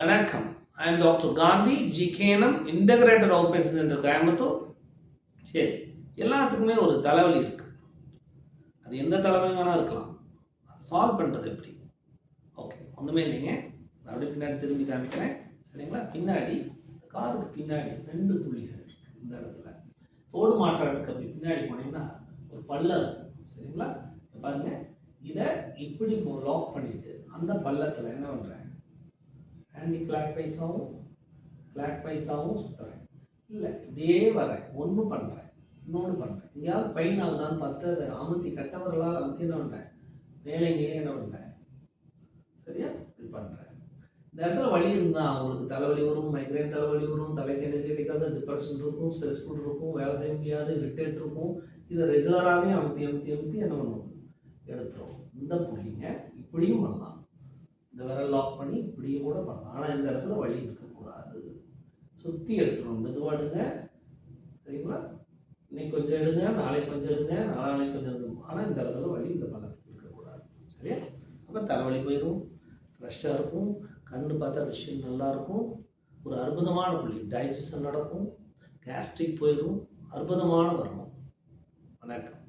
வணக்கம். I am doctor Gandhi ji கேனம் integrated outpatient என்ற கோயம்புத்தூர் சரி எல்லாத்துக்குமே ஒரு தலைவலி இருக்குது அது எந்த தலைவலி வேணால் இருக்கலாம். அதை சால்வ் பண்ணுறது எப்படி? ஓகே ஒன்றுமே இல்லைங்க. நான் அப்படியே பின்னாடி திரும்பி காமிக்கிறேன். சரிங்களா? பின்னாடி காதுக்கு பின்னாடி ரெண்டு புள்ளிகள் இருக்குது இந்த இடத்துல. தோடு மாற்றத்துக்கு அப்படி பின்னாடி போனீங்கன்னா ஒரு பல்ல இருக்கும். சரிங்களா? பாருங்கள் பாருங்க. இதை இப்படி லாக் பண்ணிட்டு அந்த பள்ளத்தில் என்ன பண்ணுறேன் ஆன்டி கிளாக் வைஸாகவும் கிளாக் வைஸாகவும் சுற்றுறேன் இல்லை இப்படியே வரேன் ஒன்று பண்ணுறேன் இன்னொன்று பண்ணுறேன் எங்கேயாவது பெயின் ஆகுதான்னு பார்த்து அதை அமுத்தி கட்டவர்களால் அமுத்தி என்ன பண்ணுறேன் மேலே கீழே என்ன பண்ணுறேன் சரியா? இப்படி பண்ணுறேன் இந்த இடத்துல வழி இருந்தால் அவங்களுக்கு தலைவலி வரும் மைக்ரைன் தலைவலி வரும் தலைக்கு எனர்ஜி கிடைக்காது டிப்ரெஷன் இருக்கும் ஸ்ட்ரெஸ்ஃபுல் இருக்கும் வேலை செய்ய முடியாது இரிட்டேட் இருக்கும். இதை ரெகுலராகவே அமுத்தி அமுத்தி அமுத்தி என்ன பண்ணுவோம்? எடுத்துரும். இந்த புள்ளிங்க இப்படியும் பண்ணலாம். இந்த விரல் லாக் பண்ணி இப்படியும் கூட பண்ணலாம். ஆனால் இந்த இடத்துல வழி இருக்கக்கூடாது. சுற்றி எடுத்துரும் மெதுவாடுங்க சரிங்களா? இன்னைக்கு கொஞ்சம் எடுங்க நாளைக்கு கொஞ்சம் எடுங்க நாளானைக்கு கொஞ்சம் எடுங்க. ஆனால் இந்த இடத்துல வலி இந்த பக்கத்துக்கு இருக்கக்கூடாது. சரியா? அப்போ தலைவலி போயிடும் ஃப்ரெஷ்ஷாக இருக்கும் கண்ணு பார்த்தா விஷயம் நல்லா இருக்கும். ஒரு அற்புதமான புள்ளி. டைஜஷன் நடக்கும். கேஸ்ட்ரிக் போயிடும் அற்புதமான வர்ணம் வணக்கம்.